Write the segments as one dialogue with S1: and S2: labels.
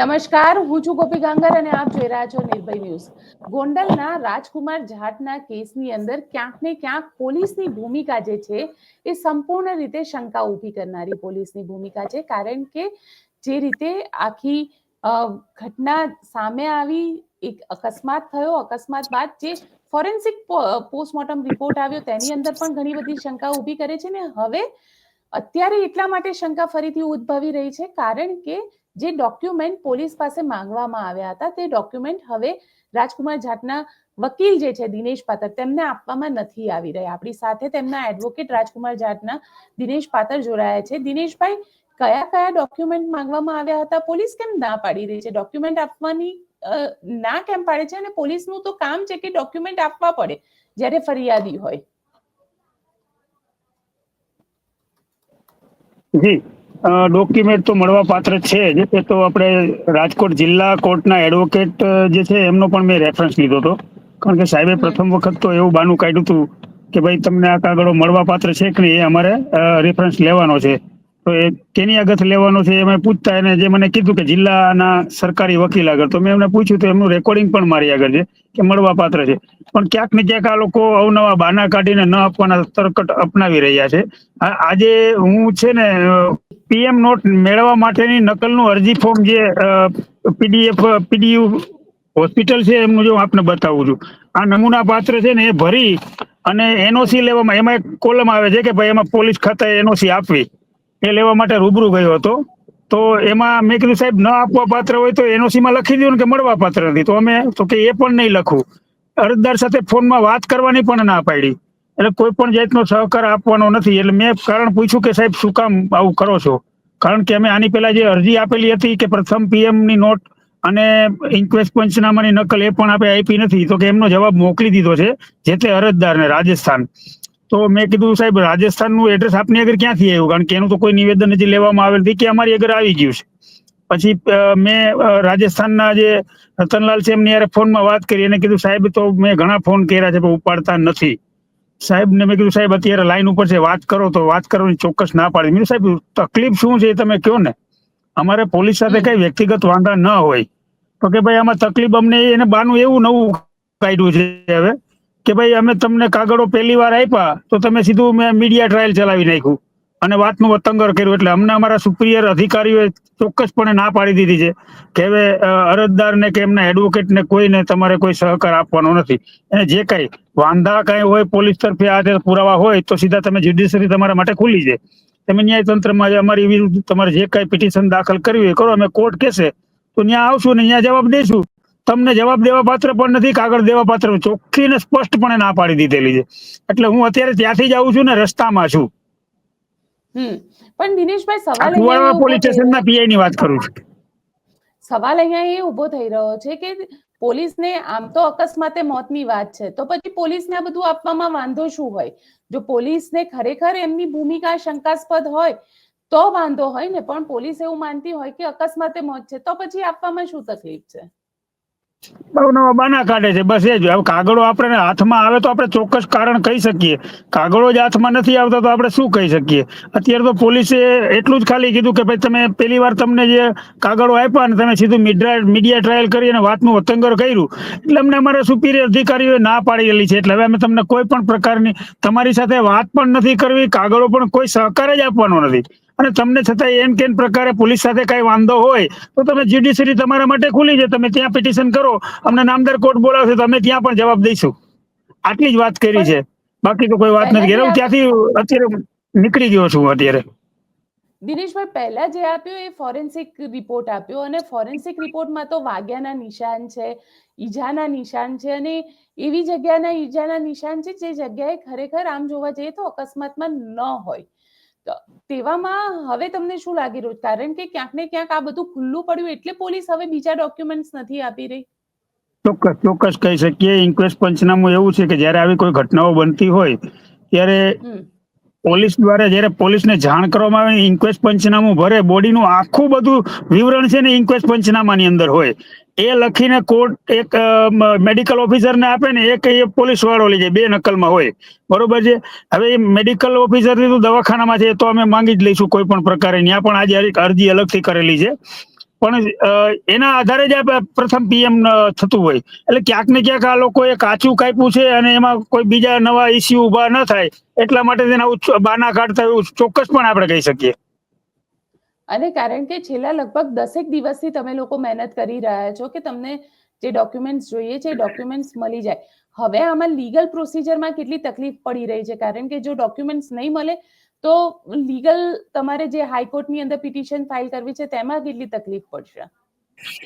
S1: નમસ્કાર, હું છું ગોપી ગાંગર અને આપ જોઈ રહ્યા છો નિર્ભય ન્યૂઝ. ગોંડલના રાજકુમાર જાટના કેસની અંદર ક્યાંક ને ક્યાંક પોલીસની ભૂમિકા જે છે, એ સંપૂર્ણ રીતે શંકા ઊભી કરનારી પોલીસની ભૂમિકા છે. કારણ કે જે રીતે આખી ઘટના સામે આવી, એક અકસ્માત થયો. અકસ્માત બાદ જે ફોરેન્સિક પોસ્ટમોર્ટમ રિપોર્ટ આવ્યો, તેની અંદર પણ ઘણી બધી શંકા ઊભી કરે છે ને હવે અત્યારે એટલા માટે શંકા ફરીથી ઉદ્ભવી રહી છે. કારણ કે જે ડોક્યુમેન્ટ પોલીસ પાસે માંગવામાં આવ્યા હતા, તે ડોક્યુમેન્ટ હવે રાજકુમાર જાટના વકીલ જે છે, દિનેશ પાતર, તેમને આપવામાં નથી આવી રહ્યા. આપણી સાથે તેમના એડવોકેટ રાજકુમાર જાટના દિનેશ પાતર જોડાયા છે. દિનેશભાઈ, કયા કયા ડોક્યુમેન્ટ માંગવામાં આવ્યા હતા? પોલીસ કેમ ના પાડી રહી છે? ડોક્યુમેન્ટ આપવાની ના કેમ પાડે છે? અને પોલીસનું તો કામ છે કે ડોક્યુમેન્ટ આપવા પડે જ્યારે ફરિયાદી હોય.
S2: જી. ડોક્યુમેન્ટ તો મળવા પાત્ર છે જ. એ તો આપણે રાજકોટ જિલ્લા કોર્ટના એડવોકેટ જે છે એમનો પણ મેં રેફરન્સ લીધો હતો. કારણ કે સાહેબે પ્રથમ વખત તો એવું બાનું કાઢ્યું હતું કે ભાઈ તમને આ કાગળો મળવા પાત્ર છે કે નહીં એ અમારે રેફરન્સ લેવાનો છે. તો એ કેની આગળ લેવાનો છે એમાં પૂછતા એને જે મને કીધું કે જિલ્લાના સરકારી વકીલ આગળ. તો મેં એમને પૂછ્યું તો એમનું રેકોર્ડિંગ પણ મારી આગળ છે કે મળવા પાત્ર છે. પણ ક્યાંક ને ક્યાંક આ લોકો અવનવા બાના કાઢીને ન આપવાના તરકટ અપનાવી રહ્યા છે. આજે હું છે ને પીએમ નોટ મેળવવા માટેની નકલનું અરજી ફોર્મ જે પીડીએફ પીડીયુ હોસ્પિટલ છે, એમનું જો આપને બતાવું છું. આ નમૂના પાત્ર છે ને એ ભરી અને એનઓસી લેવામાં, એમાં એક કોલમ આવે છે કે ભાઈ એમાં પોલીસ ખાતાએ એનઓસી આપવી. એ લેવા માટે રૂબરૂ ગયો હતો. તો એમાં મેં કીધું, સાહેબ, ન આપવા પાત્ર હોય તો એનઓસીમાં લખી દઉં કે મળવા પાત્ર નથી. તો અમે, તો કે એ પણ નહીં લખવું અરજદાર સાથે ફોનમાં વાત કરવાની પણ ના પાડી. એટલે કોઈ પણ જાતનો સહકાર આપવાનો નથી. એટલે મેં કારણ પૂછ્યું કે સાહેબ, શું કામ આવું કરો છો? કારણ કે અમે આની પહેલા જે અરજી આપેલી હતી કે પ્રથમ પીએમની નોટ અને ઇન્ક્વેસ્ટ પંચનામાની નકલ એ પણ આપણે આપી નથી, તો કે એમનો જવાબ મોકલી દીધો છે, જે તે અરજદારને રાજસ્થાન. તો મેં કીધું, સાહેબ, રાજસ્થાનનું એડ્રેસ આપની આગળ ક્યાંથી આવ્યું? કારણ કે એનું તો કોઈ નિવેદન હજી લેવામાં આવેલ નથી કે અમારી આગળ આવી ગયું છે. પછી મેં રાજસ્થાનના જે રતનલાલ છે એમની યારે ફોનમાં વાત કરી અને કીધું, સાહેબ, તો મેં ઘણા ફોન કર્યા છે, પણ ઉપાડતા નથી. સાહેબને મેં કીધું સાહેબ અત્યારે લાઈન ઉપર છે વાત કરો તો વાત કરવાની ચોક્કસ ના પાડી. મેં સાહેબ તકલીફ શું છે એ તમે કહો ને. અમારે પોલીસ સાથે. કઈ વ્યક્તિગત વાંધા ન હોય. તો કે ભાઈ આમાં તકલીફ અમને એને બાનું એવું નવું કાઢ્યું છે હવે કે ભાઈ અમે તમને કાગળો પહેલી વાર આપ્યા તો તમે સીધું મેં મીડિયા ટ્રાયલ ચલાવી નાખ્યું. અને વાતનું વતંગર કર્યું એટલે અમને અમારા સુપ્રિયર અધિકારીઓએ ચોક્કસપણે ના પાડી દીધી છે કે હવે અરજદારને કે એમના એડવોકેટને કોઈને તમારે કોઈ સહકાર આપવાનો નથી. અને જે કાંઈ વાંધા કાંઈ હોય પોલીસ તરફે આ તે પુરાવા હોય તો સીધા તમે જ્યુડિશરી તમારા માટે ખુલી છે તમે ન્યાયતંત્રમાં અમારી વિરુદ્ધ તમારે જે કાંઈ પિટિશન દાખલ કરવી હોય કરો, અમે કોર્ટ કહેશે. તો ત્યાં આવશું ને ત્યાં જવાબ દઈશું તમને જવાબ દેવા પાત્ર પણ નથી, કાગળ દેવા પાત્ર ચોખ્ખી ને સ્પષ્ટપણે ના પાડી દીધેલી છે. એટલે હું અત્યારે ત્યાંથી જ આવું છું ને રસ્તામાં છું.
S1: હમ. પણ દિનેશભાઈ સવાલ
S2: કુવાડા પોલીસ સ્ટેશનના પીઆઈ ની વાત કરું છું.
S1: સવાલ અહીંયા એ ઊભો થઈ રહ્યો છે કે પોલીસને આમ તો અકસ્માતે મોતની વાત છે તો પછી પોલીસને આ બધું આપવામાં વાંધો શું હોય? જો પોલીસને ખરેખર એમની ભૂમિકા શંકાસ્પદ હોય તો વાંધો હોય ને પણ પોલીસ એવું માનતી હોય કે અકસ્માતે મોત છે તો પછી આપવામાં શું તકલીફ છે?
S2: બહુ બાના કાઢે છે, બસ એ જ. હવે કાગળો આપણે હાથમાં આવે તો આપણે ચોક્કસ કારણ કહી શકીએ. કાગળો જ હાથમાં નથી આવતા તો આપણે શું કહી શકીએ? અત્યારે તો પોલીસે એટલું જ ખાલી કીધું કે ભાઈ તમે પહેલી વાર તમને જે કાગળો આપ્યા ને તમે સીધું મીડિયા મીડિયા ટ્રાયલ કરી અને વાતનું વતંગર કર્યું. એટલે અમને અમારા સુપિરિયર અધિકારીઓએ ના પાડેલી છે. એટલે હવે અમે તમને કોઈ પણ પ્રકારની તમારી સાથે વાત પણ નથી કરવી, કાગળો પણ કોઈ સહકાર જ આપવાનો નથી. અને તમને છતાં એમ કેમ પ્રકારે પોલીસ સાથે કઈ વાંધો હોય, તો તમે જ્યુડિશરી તમારા માટે ખુલી છે તમે ત્યાં પિટિશન કરો, અમને નામદાર કોર્ટ બોલાવશે, તો અમે ત્યાં પણ જવાબ દઈશું. આટલી જ વાત કરી છે. બાકી તો કોઈ વાત નથી. હું ત્યાંથી અત્યારે નીકળી ગયો છું અત્યારે.
S1: દિનેશભાઈ, પહેલા જે આપ્યો એ ફોરેન્સિક રિપોર્ટ આપ્યો અને ફોરેન્સિક રિપોર્ટમાં તો વાગ્યાના નિશાન છે, ઈજાના નિશાન છે અને એવી જગ્યાના ઈજાના નિશાન છે જે જગ્યાએ ખરેખર આમ જોવા જઈએ તો અકસ્માતમાં ન હોય. તેવામાં હવે તમને શું લાગી રહ્યું? છે? કારણ કે ક્યાંક ને ક્યાંક આ બધું ખુલ્લું પડ્યું એટલે પોલીસ હવે બીજા ડોક્યુમેન્ટ્સ નથી આપી રહી.
S2: ચોક્કસ ચોક્કસ કહી શકીએ. ઇન્ક્વેસ્ટ પંચનામું એવું છે કે જ્યારે આવી કોઈ ઘટનાઓ બનતી હોય ત્યારે પોલીસ દ્વારા જ્યારે પોલીસને જાણ કરવામાં આવે ઇન્ક્વેસ્ટ પંચનામું ભરે, બોડીનું આખું બધું વિવરણ છે ને ઇન્ક્વેસ્ટ પંચનામાની અંદર હોય. એ લખીને કોર્ટ એક મેડિકલ ઓફિસરને આપે ને એક એ પોલીસ વાળો લઈ જાય, બે નકલમાં હોય. બરોબર છે? હવે એ મેડિકલ ઓફિસર તો દવાખાનામાં છે તો અમે માંગી જ લઈશું કોઈ પણ પ્રકારે. ત્યાં પણ આજે અરજી અલગથી કરેલી છે. પણ એના આધારે જ આ પ્રથમ પીએમ થતું હોય. એટલે ક્યાંક ને ક્યાંક આ લોકોએ કાચું કાપ્યું છે અને એમાં કોઈ બીજા નવા ઇસ્યુ ઊભા ન થાય, એટલા માટે તેના બાના કાઢતા એવું ચોક્કસપણે આપણે કહી શકીએ.
S1: અને કારણ કે છેલ્લા લગભગ દસેક દિવસથી તમે લોકો મહેનત કરી રહ્યા છો કે તમને જે ડોક્યુમેન્ટ્સ જોઈએ છે એ ડોક્યુમેન્ટ્સ મળી જાય. હવે આમાં લીગલ પ્રોસિજરમાં કેટલી તકલીફ પડી રહી છે? કારણ કે જો ડોક્યુમેન્ટ્સ નહીં મળે તો લીગલ તમારે જે હાઈકોર્ટની અંદર પિટિશન ફાઇલ કરવી છે, તેમાં કેટલી તકલીફ પડશે?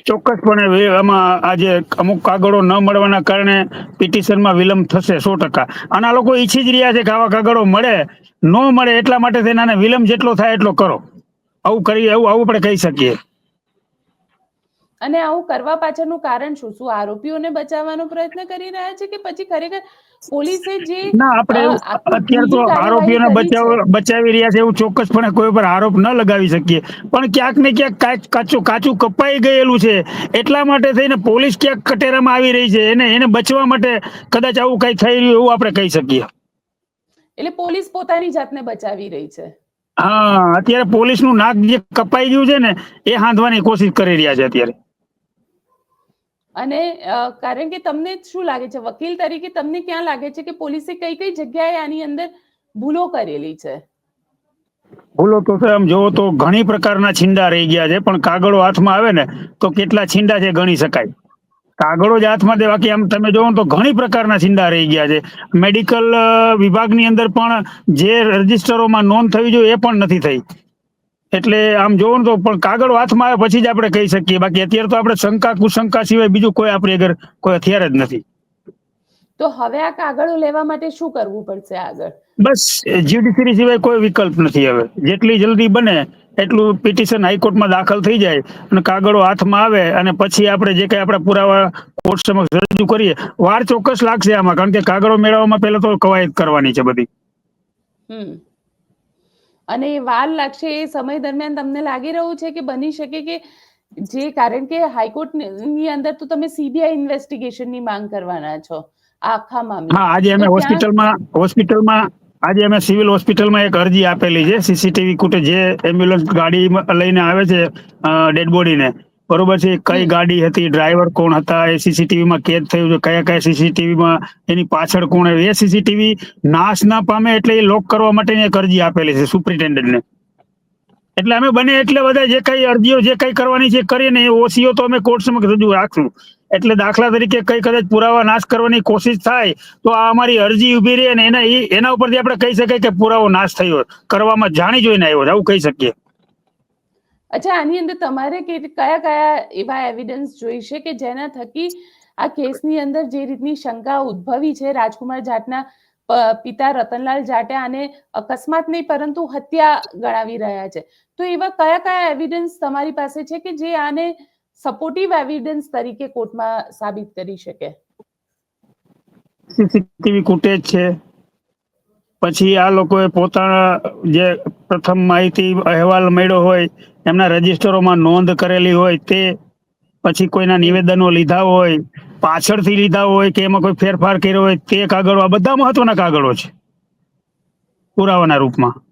S2: ચોક્કસપણે આમાં આજે અમુક કાગળો ન મળવાના કારણે પિટિશનમાં વિલંબ થશે સો ટકા. અને આ લોકો ઈચ્છી જ રહ્યા છે કે આવા કાગળો મળે. ન મળે એટલા માટે તેના વિલંબ જેટલો થાય એટલો કરો. આવું કરી આવું આવું આપણે કહી શકીએ.
S1: અને આવું કરવા પાછળનું કારણ શું? શું આરોપીઓને બચાવવાનો પ્રયત્ન કરી રહ્યા છે કે પછી ખરેખર પોલીસે જે
S2: ના આપણે અત્યારે તો આરોપીઓને બચાવ બચાવી રહ્યા છે એવું ચોક્કસપણે કોઈ પર આરોપ ન લગાવી શકીએ. પણ ક્યાંક ને ક્યાંક કાચું કાચું કપાઈ ગયેલું છે. એટલા માટે થઈને પોલીસ ક્યાંક કટેરામાં આવી રહી છે. એને એને બચવા માટે કદાચ આવું કઈ થઈ રહ્યું એવું આપણે કહી શકીએ.
S1: એટલે પોલીસ પોતાની જાતને બચાવી રહી છે.
S2: હા અત્યારે પોલીસનું નાક જે કપાઈ ગયું છે ને એ હાંધવાની કોશિશ કરી રહ્યા છે અત્યારે.
S1: અને કારણ કે તમને શું લાગે છે? વકીલ તરીકે તમને ક્યાં લાગે છે કે પોલીસે કઈ કઈ જગ્યાએ આની અંદર ભૂલો કરેલી છે?
S2: ભૂલો તો આમ જોવો તો ઘણી પ્રકારના છીંડા રહી ગયા છે, પણ કાગળો હાથમાં આવે ને તો કેટલા છીંડા છે ગણી શકાય. કાગળો જ હાથમાં દે બાકી આમ તમે જોવો તો ઘણી પ્રકારના છીંડા રહી ગયા છે. મેડિકલ વિભાગની અંદર પણ જે રજિસ્ટરોમાં નોંધ થવી જોઈએ એ પણ નથી થઈ. એટલે આમ જોવો ને તો પણ કાગળ હાથમાં આવે પછી જ આપણે કહી શકીએ. બાકી અત્યારે તો આપણે શંકા કુશંકા સિવાય બીજું કોઈ આપણી આગળ કોઈ હથિયાર જ નથી.
S1: તો હવે આ કાગળો લેવા માટે શું કરવું પડશે આગળ?
S2: બસ જ્યુડિશરી સિવાય કોઈ વિકલ્પ નથી હવે. જેટલી જલ્દી બને એટલું પિટિશન હાઈકોર્ટમાં દાખલ થઈ જાય અને કાગળો હાથમાં આવે અને પછી આપણે જે કઈ આપણા પુરાવા કોર્ટ સમક્ષ રજૂ કરીએ વાર ચોક્કસ લાગશે આમાં. કારણ કે કાગળો મેળવવામાં પહેલા તો કવાયત કરવાની છે બધી.
S1: હમ. અને એ વાર લાગશે એ સમય દરમિયાન તમને લાગી રહ્યું છે કે બની શકે કે જે કારણ કે હાઈકોર્ટની અંદર તો તમે સીબીઆઈ ઇન્વેસ્ટિગેશનની માંગ કરવાના છો આખા મામલે.
S2: હા આજે અમે હોસ્પિટલમાં હોસ્પિટલમાં આજે અમે સિવિલ હોસ્પિટલમાં એક અરજી આપેલી છે સીસીટીવી કુટે જે એમ્બ્યુલન્સ ગાડી લઈને આવે છે ડેડ બોડીને. બરોબર છે કઈ ગાડી હતી ડ્રાઈવર કોણ હતા એ સીસીટીવી માં કેદ થયું છે કયા કયા સીસીટીવી માં એની પાછળ કોણ એ સીસીટીવી નાશ ના પામે એટલે એ લોક કરવા માટેની એક અરજી આપેલી છે સુપ્રિન્ટેન્ડન્ટ ને એટલે અમે બને એટલે બધા જે કઈ અરજીઓ જે કઈ કરવાની છે કરીએ ને એ ઓસીઓ તો અમે કોર્ટ સમક્ષ રજૂ રાખશું. એટલે દાખલા તરીકે કઈ કદાચ પુરાવા નાશ કરવાની કોશિશ થાય તો આ અમારી અરજી ઊભી રહી અને એના એના ઉપરથી આપણે કહી શકાય કે પુરાવો નાશ થયો. કરવામાં જાણી જોઈને આવ્યો એવું આવું કહી શકીએ.
S1: અચ્છા, આની અંદર તમારે કે કયા કયા એવા એવિડન્સ જોઈશે કે જેના થકી આ કેસની અંદર જે રીતની શંકા ઉદ્ભવી છે રાજકુમાર જાટના પિતા રતનલાલ જાટે આને અકસ્માત નહીં, પરંતુ હત્યા ગણાવી રહ્યા છે. તો એવા કયા કયા એવિડન્સ તમારી પાસે છે કે જે આને સપોર્ટિવ એવિડન્સ તરીકે કોર્ટમાં સાબિત કરી શકે?
S2: સીસીટીવી ફૂટેજ છે. પછી આ લોકોએ પોતાના જે પ્રથમ માહિતી અહેવાલ મળ્યો હોય, એમના રજિસ્ટરોમાં નોંધ કરેલી હોય, તે પછી કોઈના નિવેદનો લીધા હોય, પાછળથી લીધા હોય કે એમાં કોઈ ફેરફાર કર્યો હોય, તે કાગળો આ બધા મહત્વના કાગળો છે પુરાવાના રૂપમાં.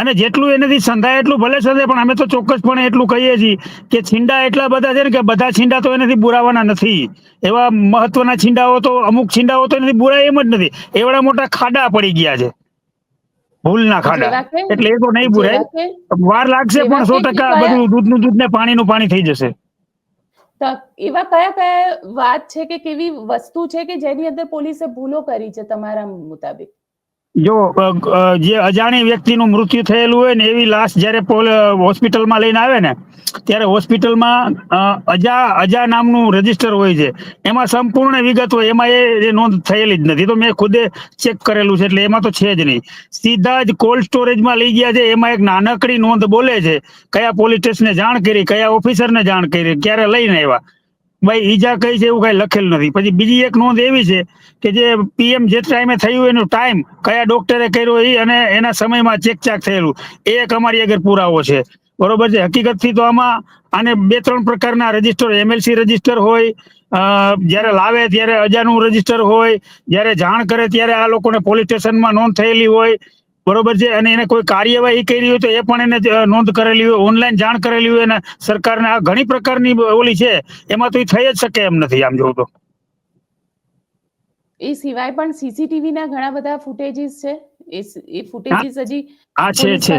S2: અને જેટલું એનાથી સંધાય એટલું ભલે સંધાય પણ અમે તો ચોક્કસપણે એટલું કહીએ છીએ કે છીંડા એટલા બધા છે ને કે બધા છીંડા તો એનાથી બુરાવાના નથી. એવા મહત્વના છીંડાઓ તો અમુક છીંડાઓ તો એનાથી બુરાય એમ જ નથી. એવડા મોટા ખાડા પડી ગયા છે. ભૂલના ખાડા. એટલે એ તો નહીં બુરાય. વાર લાગશે પણ સો ટકા બધું દૂધનું દૂધ ને પાણીનું પાણી થઈ જશે.
S1: એવા કયા કયા વાત છે કે કેવી વસ્તુ છે કે જેની અંદર પોલીસે ભૂલો કરી છે તમારા મુતાબિક?
S2: જો જે અજાણી વ્યક્તિનું મૃત્યુ થયેલું હોય ને એવી લાશ જ્યારે હોસ્પિટલમાં લઈને આવે ને, ત્યારે હોસ્પિટલમાં અજા અજા નામનું રજિસ્ટર હોય છે. એમાં સંપૂર્ણ વિગત હોય, એમાં એ નોંધ થયેલી જ નથી. તો મેં ખુદે ચેક કરેલું છે, એટલે એમાં તો છે જ નહીં. સીધા જ કોલ્ડ સ્ટોરેજમાં લઈ ગયા છે, એમાં એક નાનકડી નોંધ બોલે છે, કયા પોલીસ સ્ટેશને જાણ કરી, કયા ઓફિસરને જાણ કરી, ક્યારે લઈને આવ્યા. ભાઈ ઈજા કઈ છે એવું કઈ લખેલ નથી. પછી બીજી એક નોંધ એવી છે કે જે પીએમ જે ટાઈમે થયું એનું ટાઈમ, કયા ડોક્ટરે કર્યો એ અને એના સમયમાં ચેકચાક થયેલું, એ એક અમારી આગળ પુરાવો છે. બરોબર છે? હકીકતથી તો આમાં આને બે ત્રણ પ્રકારના રજિસ્ટર, એમએલસી રજિસ્ટર હોય જ્યારે લાવે ત્યારે અજાનું રજિસ્ટર હોય, જ્યારે જાણ કરે ત્યારે આ લોકોને પોલીસ સ્ટેશનમાં નોંધ થયેલી હોય બરોબર છે? અને એને કોઈ કાર્યવાહી કરી હોય તો એ પણ એને નોંધ કરેલી હોય ઓનલાઈન જાણ કરેલી હોય અને સરકારને આ ઘણી પ્રકારની ઓલી છે એમાં તો એ થઈ જ શકે એમ નથી આમ જોવું તો.
S1: એ સિવાય પણ સીસીટીવી ના ઘણા બધા ફૂટેજીસ છે. એ ફૂટેજીસ હજી
S2: આ છે છે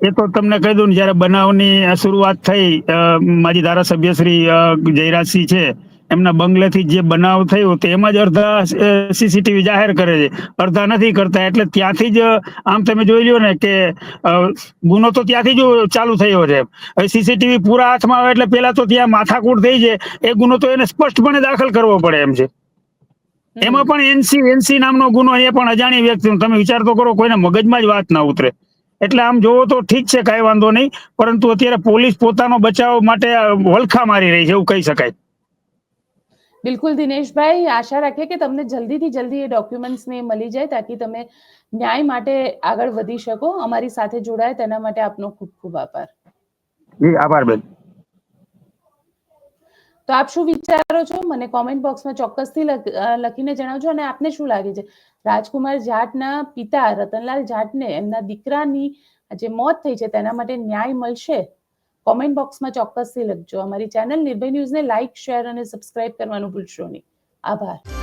S2: એ તો તમને કહી દઉં જયારે બનાવની શરૂઆત થઈ માજી ધારાસભ્ય શ્રી જયરાજસિંહ છે એમના બંગલેથી જે બનાવ થયો તેમાં એમાં જ અડધા સીસીટીવી જાહેર કરે છે. અડધા નથી કરતા એટલે ત્યાંથી જ આમ તમે જોઈ લ્યો ને કે ગુનો તો ત્યાંથી જ ચાલુ થયો છે. હવે સીસીટીવી પૂરા હાથમાં આવે એટલે પેલા તો ત્યાં માથાકૂટ થઈ છે એ ગુનો તો એને સ્પષ્ટપણે દાખલ કરવો પડે એમ છે. એમાં પણ એનસી એનસી નામનો ગુનો એ પણ અજાણી વ્યક્તિ. તમે વિચાર તો કરો કોઈને મગજમાં જ વાત ના ઉતરે. એટલે આમ જોવો તો ઠીક છે કાંઈ વાંધો નહીં. પરંતુ અત્યારે પોલીસ પોતાનો બચાવ માટે વલખા મારી રહી છે એવું કહી શકાય.
S1: બિલકુલ દિનેશભાઈ આશા રાખીએ કે તમને જલ્દીથી જલ્દી એ ડોક્યુમેન્ટ્સ ને મળી જાય તાકી તમે ન્યાય માટે આગળ વધી શકો. અમારી સાથે જોડાય તેના માટે આપનો ખૂબ ખૂબ આભાર.
S2: જી આભાર બેન.
S1: તો આપ શું વિચારો છો? મને કોમેન્ટ બોક્સમાં ચોક્કસથી લખ- લખીને જણાવજો અને આપને શું લાગે છે? રાજકુમાર જાટના પિતા રતનલાલ જાટને એમના દીકરાની જે મોત થઈ છે તેના માટે ન્યાય મળશે? કોમેન્ટ બોક્સમાં ચોક્કસથી લખજો. અમારી ચેનલ નિર્ભય ન્યૂઝને લાઇક શેર અને સબસ્ક્રાઇબ કરવાનું ભૂલશો નહીં. આભાર.